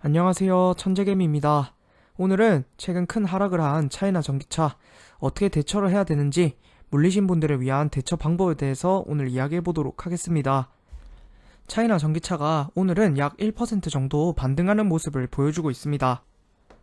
안녕하세요. 천재개미입니다. 오늘은 최근 큰 하락을 한 차이나 전기차 어떻게 대처를 해야 되는지 물리신 분들을 위한 대처 방법에 대해서 오늘 이야기해 보도록 하겠습니다. 차이나 전기차가 오늘은 약 1% 정도 반등하는 모습을 보여주고 있습니다.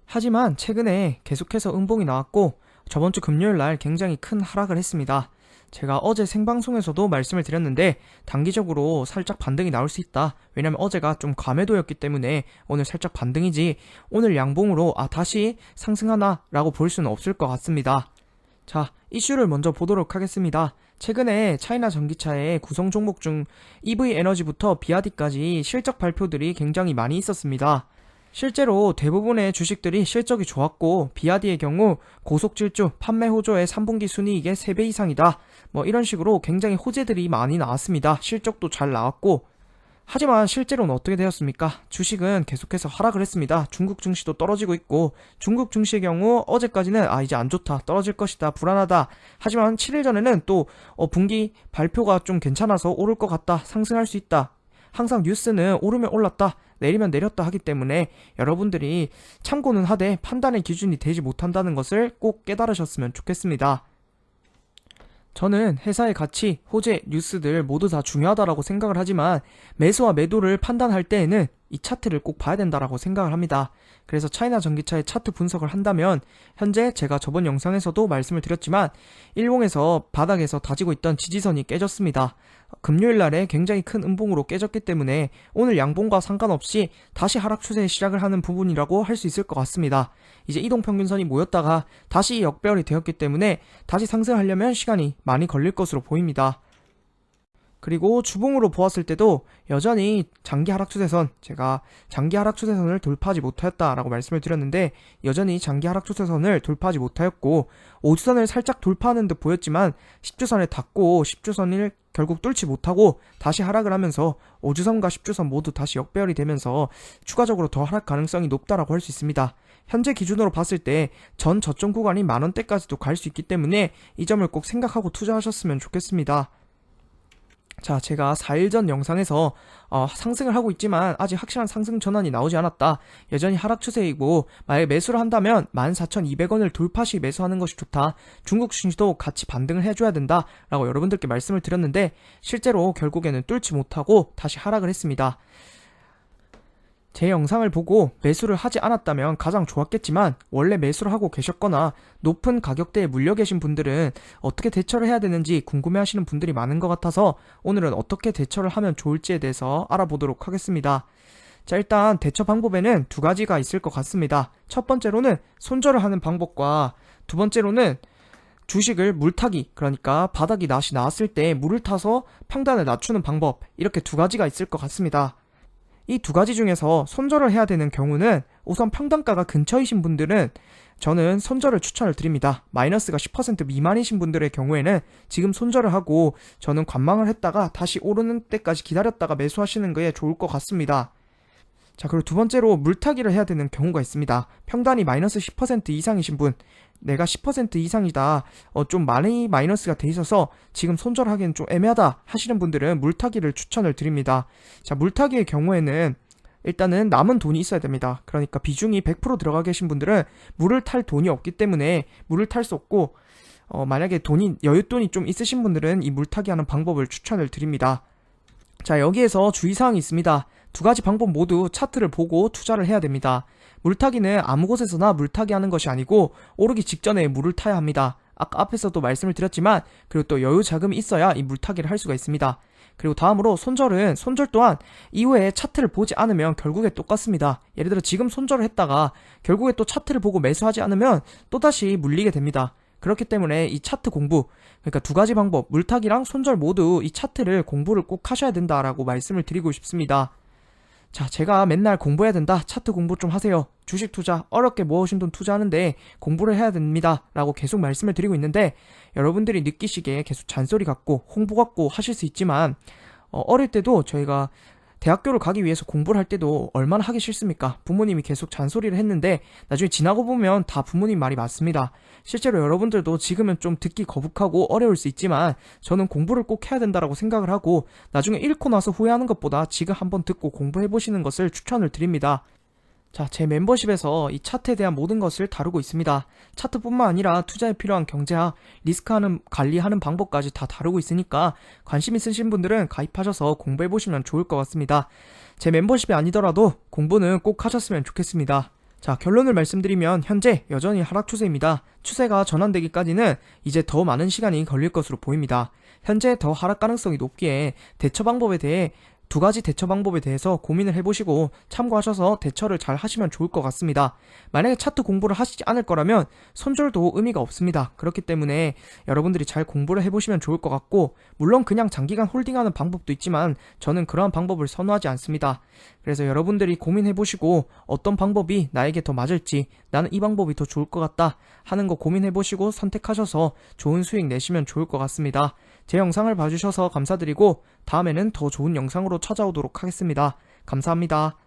하지만 최근에 계속해서 음봉이 나왔고 저번 주 금요일 날 굉장히 큰 하락을 했습니다. 제가 어제 생방송에서도 말씀을 드렸는데 단기적으로 살짝 반등이 나올 수 있다. 왜냐면 어제가 좀 과매도였기 때문에 오늘 살짝 반등이지 오늘 양봉으로 아 다시 상승하나라고 볼 수는 없을 것 같습니다. 자, 이슈를 먼저 보도록 하겠습니다. 최근에 차이나 전기차의 구성 종목 중 EV 에너지부터 비아디까지 실적 발표들이 굉장히 많이 있었습니다. 실제로 대부분의 주식들이 실적이 좋았고 비아디의 경우 고속 질주, 판매 호조의 3분기 순이익의 3배 이상이다. 뭐 이런 식으로 굉장히 호재들이 많이 나왔습니다. 실적도 잘 나왔고 하지만 실제로는 어떻게 되었습니까? 주식은 계속해서 하락을 했습니다. 중국 증시도 떨어지고 있고 중국 증시의 경우 어제까지는 아 이제 안 좋다 떨어질 것이다 불안하다 하지만 7일 전에는 또 어, 분기 발표가 좀 괜찮아서 오를 것 같다 상승할 수 있다 항상 뉴스는 오르면 올랐다 내리면 내렸다 하기 때문에 여러분들이 참고는 하되 판단의 기준이 되지 못한다는 것을 꼭 깨달으셨으면 좋겠습니다. 저는 회사의 가치, 호재, 뉴스들 모두 다 중요하다라고 생각을 하지만 매수와 매도를 판단할 때에는 이 차트를 꼭 봐야 된다라고 생각을 합니다. 그래서 차이나 전기차의 차트 분석을 한다면 현재 제가 저번 영상에서도 말씀을 드렸지만 일봉에서 바닥에서 다지고 있던 지지선이 깨졌습니다. 금요일 날에 굉장히 큰 음봉으로 깨졌기 때문에 오늘 양봉과 상관없이 다시 하락 추세에 시작을 하는 부분이라고 할 수 있을 것 같습니다. 이제 이동평균선이 모였다가 다시 역배열이 되었기 때문에 다시 상승하려면 시간이 많이 걸릴 것으로 보입니다. 그리고 주봉으로 보았을 때도 여전히 장기 하락 추세선 제가 장기 하락 추세선을 돌파하지 못하였다라고 말씀을 드렸는데 여전히 장기 하락 추세선을 돌파하지 못하였고 5주선을 살짝 돌파하는 듯 보였지만 10주선에 닿고 10주선을 결국 뚫지 못하고 다시 하락을 하면서 5주선과 10주선 모두 다시 역배열이 되면서 추가적으로 더 하락 가능성이 높다라고 할 수 있습니다. 현재 기준으로 봤을 때 전 저점 구간이 만원대까지도 갈 수 있기 때문에 이 점을 꼭 생각하고 투자하셨으면 좋겠습니다. 자, 제가 4일 전 영상에서 어, 상승을 하고 있지만 아직 확실한 상승 전환이 나오지 않았다. 여전히 하락 추세이고 만약에 매수를 한다면 14,200원을 돌파 시 매수하는 것이 좋다. 중국 증시도 같이 반등을 해줘야 된다. 라고 여러분들께 말씀을 드렸는데 실제로 결국에는 뚫지 못하고 다시 하락을 했습니다. 제 영상을 보고 매수를 하지 않았다면 가장 좋았겠지만 원래 매수를 하고 계셨거나 높은 가격대에 물려 계신 분들은 어떻게 대처를 해야 되는지 궁금해 하시는 분들이 많은 것 같아서 오늘은 어떻게 대처를 하면 좋을지에 대해서 알아보도록 하겠습니다. 자, 일단 대처 방법에는 두 가지가 있을 것 같습니다. 첫 번째로는 손절을 하는 방법과 두 번째로는 주식을 물타기, 그러니까 바닥이 낫이 나왔을 때 물을 타서 평단을 낮추는 방법, 이렇게 두 가지가 있을 것 같습니다. 이 두 가지 중에서 손절을 해야 되는 경우는 우선 평단가가 근처이신 분들은 저는 손절을 추천을 드립니다. 마이너스가 10% 미만이신 분들의 경우에는 지금 손절을 하고 저는 관망을 했다가 다시 오르는 때까지 기다렸다가 매수하시는 게 좋을 것 같습니다. 자, 그리고 두 번째로 물타기를 해야 되는 경우가 있습니다. 평단이 마이너스 10% 이상이신 분, 내가 10% 이상이다, 어, 좀 많이 마이너스가 돼 있어서 지금 손절하기는 좀 애매하다 하시는 분들은 물타기를 추천을 드립니다. 자, 물타기의 경우에는 일단은 남은 돈이 있어야 됩니다. 그러니까 비중이 100% 들어가 계신 분들은 물을 탈 돈이 없기 때문에 물을 탈 수 없고, 어, 만약에 돈이, 여윳돈이 좀 있으신 분들은 이 물타기 하는 방법을 추천을 드립니다. 자, 여기에서 주의사항이 있습니다. 두 가지 방법 모두 차트를 보고 투자를 해야 됩니다. 물타기는 아무 곳에서나 물타기 하는 것이 아니고 오르기 직전에 물을 타야 합니다. 아까 앞에서도 말씀을 드렸지만 그리고 또 여유 자금이 있어야 이 물타기를 할 수가 있습니다. 그리고 다음으로 손절은 손절 또한 이후에 차트를 보지 않으면 결국에 똑같습니다. 예를 들어 지금 손절을 했다가 결국에 또 차트를 보고 매수하지 않으면 또다시 물리게 됩니다. 그렇기 때문에 이 차트 공부, 그러니까 두 가지 방법, 물타기랑 손절 모두 이 차트를 공부를 꼭 하셔야 된다라고 말씀을 드리고 싶습니다. 자, 제가 맨날 공부해야 된다. 차트 공부 좀 하세요. 주식 투자, 어렵게 모으신 돈 투자하는데 공부를 해야 됩니다. 라고 계속 말씀을 드리고 있는데 여러분들이 느끼시기에 계속 잔소리 같고 홍보 같고 하실 수 있지만 어, 어릴 때도 저희가 대학교를 가기 위해서 공부를 할 때도 얼마나 하기 싫습니까? 부모님이 계속 잔소리를 했는데 나중에 지나고 보면 다 부모님 말이 맞습니다. 실제로 여러분들도 지금은 좀 듣기 거북하고 어려울 수 있지만 저는 공부를 꼭 해야 된다라고 생각을 하고 나중에 잃고 나서 후회하는 것보다 지금 한번 듣고 공부해 보시는 것을 추천을 드립니다. 자, 제 멤버십에서 이 차트에 대한 모든 것을 다루고 있습니다. 차트뿐만 아니라 투자에 필요한 경제학, 리스크하는 관리하는 방법까지 다 다루고 있으니까 관심 있으신 분들은 가입하셔서 공부해 보시면 좋을 것 같습니다. 제 멤버십이 아니더라도 공부는 꼭 하셨으면 좋겠습니다. 자, 결론을 말씀드리면 현재 여전히 하락 추세입니다. 추세가 전환되기까지는 이제 더 많은 시간이 걸릴 것으로 보입니다. 현재 더 하락 가능성이 높기에 대처 방법에 대해 두 가지 대처 방법에 대해서 고민을 해보시고 참고하셔서 대처를 잘 하시면 좋을 것 같습니다. 만약에 차트 공부를 하시지 않을 거라면 손절도 의미가 없습니다. 그렇기 때문에 여러분들이 잘 공부를 해보시면 좋을 것 같고, 물론 그냥 장기간 홀딩하는 방법도 있지만 저는 그러한 방법을 선호하지 않습니다. 그래서 여러분들이 고민해보시고 어떤 방법이 나에게 더 맞을지 나는 이 방법이 더 좋을 것 같다 하는 거 고민해보시고 선택하셔서 좋은 수익 내시면 좋을 것 같습니다. 제 영상을 봐주셔서 감사드리고 다음에는 더 좋은 영상으로 찾아오도록 하겠습니다. 감사합니다.